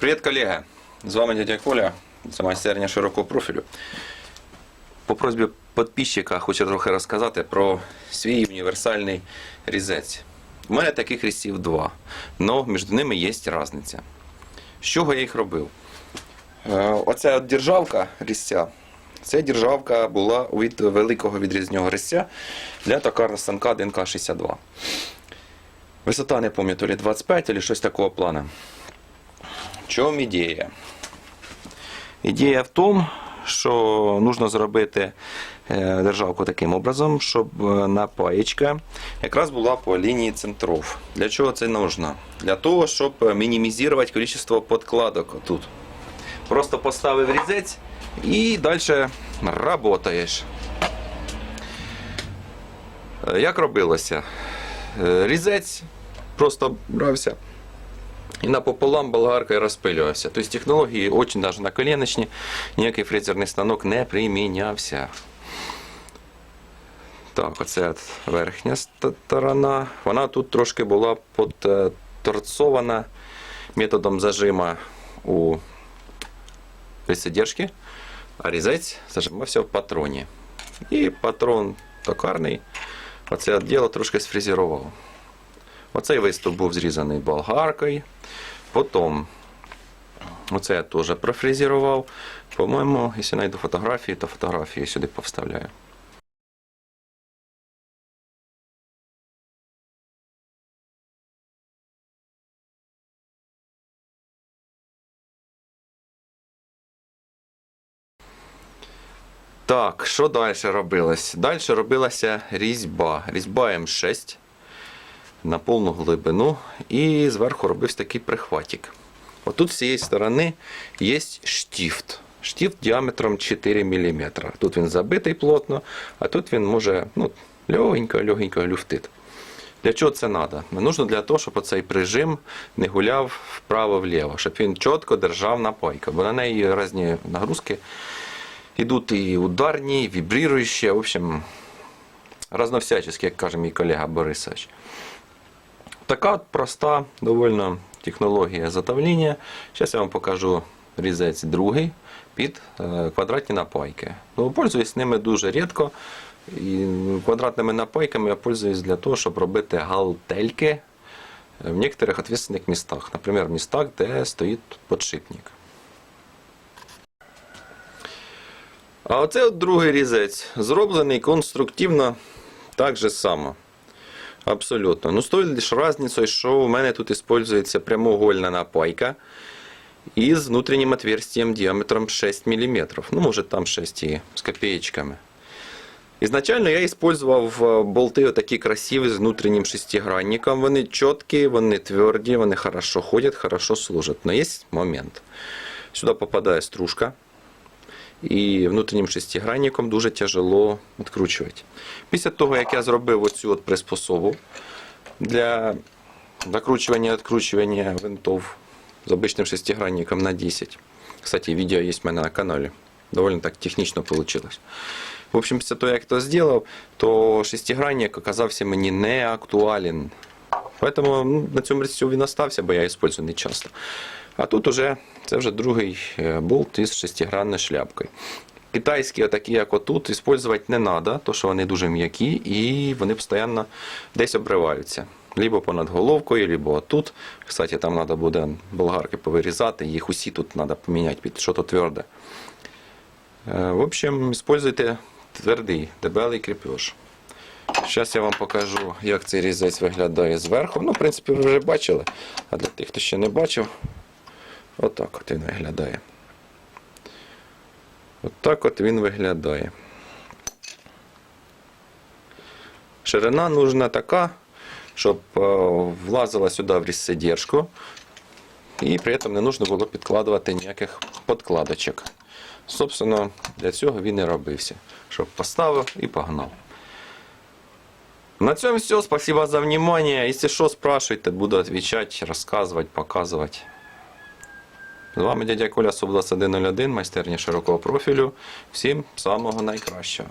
Привіт, колеги! З вами дядя Коля, це майстерня широкого профілю. По просьбі підписчика хочу трохи розказати про свій універсальний різець. У мене таких різців два, але між ними є різниця. З чого я їх робив? Е, Оця державка різця. Ця державка була від великого відрізного різця для токарного станка ДНК 62. Висота не пам'ятаю, 25 чи щось такого плану. Чому ідея? Ідея в тому, що потрібно зробити е, державку таким образом, щоб е, напаєчка якраз була по лінії центров. Для чого це потрібно? Для того, щоб мінімізувати кількість подкладок тут. Просто поставив різець і далі працюєш. Е, Як робилося? Різець просто брався і напополам болгаркою розпилювався. Тобто технології дуже навіть наколеночні, ніякий фрезерний станок не примінявся. Так, оце от верхня сторона. Вона тут трошки була подторцована методом зажима у присидержки, а різець зажимався в патроні. І патрон токарний оце от діло трошки сфрезерував. Оцей виступ був зрізаний болгаркою. Потім оце я теж профрезерував. По-моєму, якщо знайду фотографії, то фотографії сюди повставляю. Так, що далі робилось? Далі робилася різьба. Різьба М6 на повну глибину і зверху робився такий прихватик. Отут з цієї сторони є штифт. Штифт діаметром 4 мм. Тут він забитий плотно, а тут він може ну, легенько-легенько люфтити. Для чого це треба? Нужно для того, щоб оцей прижим не гуляв вправо-вліво, щоб він чітко держав напайку, бо на неї різні нагрузки йдуть і ударні, і вібріруючі, в общем, разновсячески, як каже мій колега Борисович. Така проста довольно технологія затавлення. Зараз я вам покажу різець другий під е, квадратні напайки. Ну, пользуюсь ними дуже рідко. І квадратними напайками я пользуюсь для того, щоб робити галтельки в некоторых ответственных містах. Наприклад, в містах, де стоїть подшипник. А оце другий різець, зроблений конструктивно так же само. Абсолютно. Ну, з тою лише різницею, що у мене тут використовується прямоугольна напайка із внутрішнім отверстием діаметром 6 мм. Ну, може там 6 і з копеечками. Ізначально я використовував е, болти такі красиві з внутрішнім шестигранником. Вони чіткі, вони тверді, вони хорошо ходять, хорошо служать. Но є момент. Сюди попадає стружка. І внутрішнім шестигранником дуже тяжело відкручувати. Після того, як я зробив оцю от приспособу для закручування і відкручування винтов з обичним шестигранником на 10. Кстати, відео є в мене на каналі. Довольно так технічно вийшло. В общем, після того, як це зробив, то шестигранник оказався мені не актуален. Поэтому ну, на цьому різцю він остався, бо я використовую не часто. А тут уже це вже другий е, болт із шестигранною шляпкою. Китайські, такі як отут, використовувати не треба, тому що вони дуже м'які і вони постійно десь обриваються. Либо понад головкою, либо отут. Кстати, там треба буде болгарки повирізати, їх усі тут треба поміняти під щось тверде. Е, В общем, використовуйте твердий, дебелий кріпеж. Зараз я вам покажу, як цей різець виглядає зверху. Ну, в принципі, ви вже бачили. А для тих, хто ще не бачив, отак от він виглядає. Отак от він виглядає. Ширина нужна така, щоб е, влазила сюди в різсидержку. І при цьому не потрібно було підкладувати ніяких подкладочок. Собственно, для цього він і робився. Щоб поставив і погнав. На цьому все. Спасибо за внимание. Если что, спрашивайте, буду отвечать, рассказывать, показывать. З вами дядя Коля Суб 2101, майстерня широкого профілю. Всім самого найкращого.